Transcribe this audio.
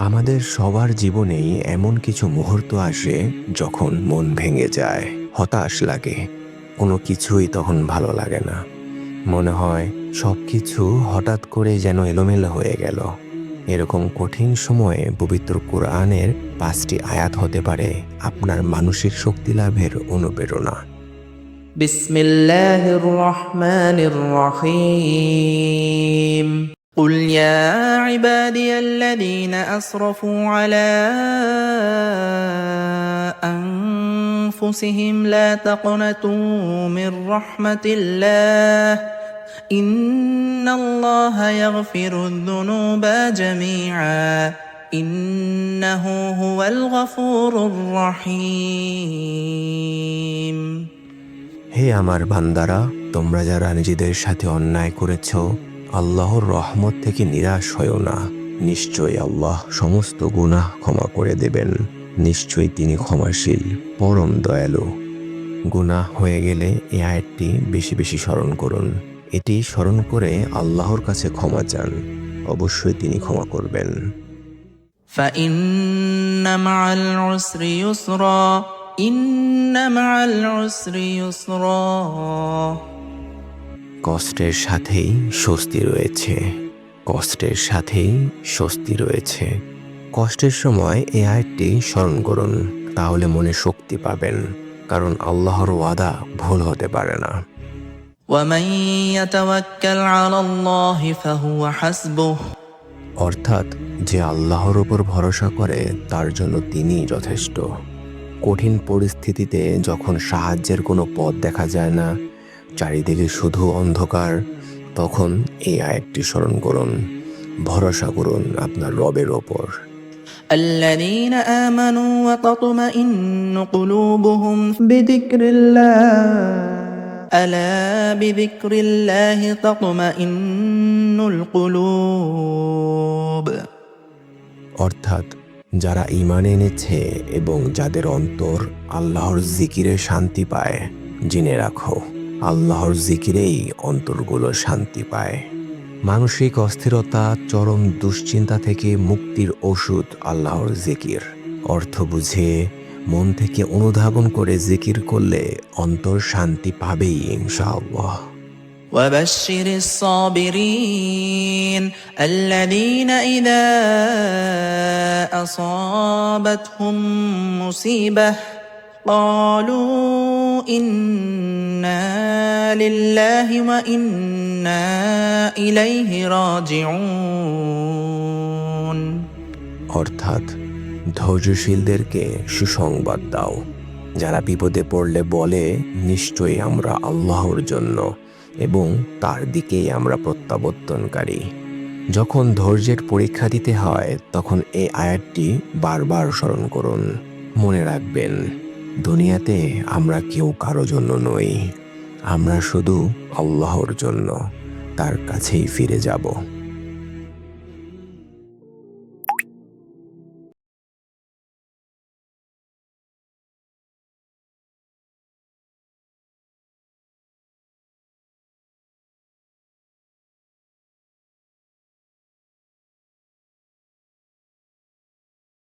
আমাদের সবার জীবনেই এমন কিছু মুহূর্ত আসে যখন মন ভেঙে যায়, হতাশ লাগে। কোনো কিছুই তখন ভালো লাগে না। মনে হয় সব কিছু হঠাৎ করে যেন এলোমেলো হয়ে গেল। এরকম কঠিন সময়ে পবিত্র কোরআনের পাঁচটি আয়াত হতে পারে আপনার মানসিক শক্তি লাভের অনুপ্রেরণা। বিসমিল্লাহির রহমানির রহিম। قل يا عبادي الذين اسرفوا على انفسهم لا تقنطوا من رحمه الله ان الله يغفر الذنوب جميعا انه هو الغفور الرحيم হে আমার বান্দারা তোমরা যারা নিজেদের সাথে অন্যায় করেছ আল্লাহর রহমত থেকে নিরাশ হয়েও না নিশ্চয়ই আল্লাহ সমস্ত গুনাহ ক্ষমা করে দেবেন নিশ্চয়ই তিনি ক্ষমাশীল পরম দয়ালু গুনাহ হয়ে গেলে এই আয়াতটি বেশি বেশি স্মরণ করুন এটি স্মরণ করে আল্লাহর কাছে ক্ষমা চান অবশ্যই তিনি ক্ষমা করবেন فإن مع العسر يسرا إن مع العسر يسرا কষ্টের সাথেই স্বস্তি রয়েছে। কষ্টের সাথেই স্বস্তি রয়েছে। কষ্টের সময় এই আয়টি স্মরণ করুন তাহলে মনে শক্তি পাবেন কারণ আল্লাহর ওয়াদা ভুল হতে পারে না। অর্থাৎ যে আল্লাহর ওপর ভরসা করে তার জন্য তিনি যথেষ্ট। কঠিন পরিস্থিতিতে যখন সাহায্যের কোনো পথ দেখা যায় না চারিদিকে শুধু অন্ধকার তখন এই আয়াতটি স্মরণ করুন ভরসা করুন আপনার রবের ওপর الذين آمنوا وتطمئن قلوبهم بذكر الله ألا بذكر الله تطمئن القلوب অর্থাৎ যারা ইমান এনেছে এবং যাদের অন্তর আল্লাহর জিকিরে শান্তি পায় জেনে রাখো আল্লাহর জিকিরেই অন্তরগুলো শান্তি পায় মানসিক অস্থিরতা চরম দুশ্চিন্তা থেকে মুক্তির ওষুধ আল্লাহর জিকির অর্থ বুঝে মন থেকে অনুধাবন করে জিকির করলে অন্তর শান্তি পাবেই ইনশাআল্লাহ وبشر الصابرين الذين إذا أصابتهم مصيبة قالوا إنا لله وإنا إليه راجعون অর্থাৎ ধৈর্যশীলদেরকে সুসংবাদ দাও যারা বিপদে পড়লে বলে নিশ্চয়ই আমরা আল্লাহর জন্য এবং তার দিকেই আমরা প্রত্যাবর্তনকারী যখন ধৈর্যের পরীক্ষা দিতে হয় তখন এই আয়াতটি বারবার স্মরণ করুন মনে রাখবেন দুনিয়াতে আমরা কেউ কারও জন্য নই। আমরা শুধু আল্লাহর জন্য তার কাছেই ফিরে যাব।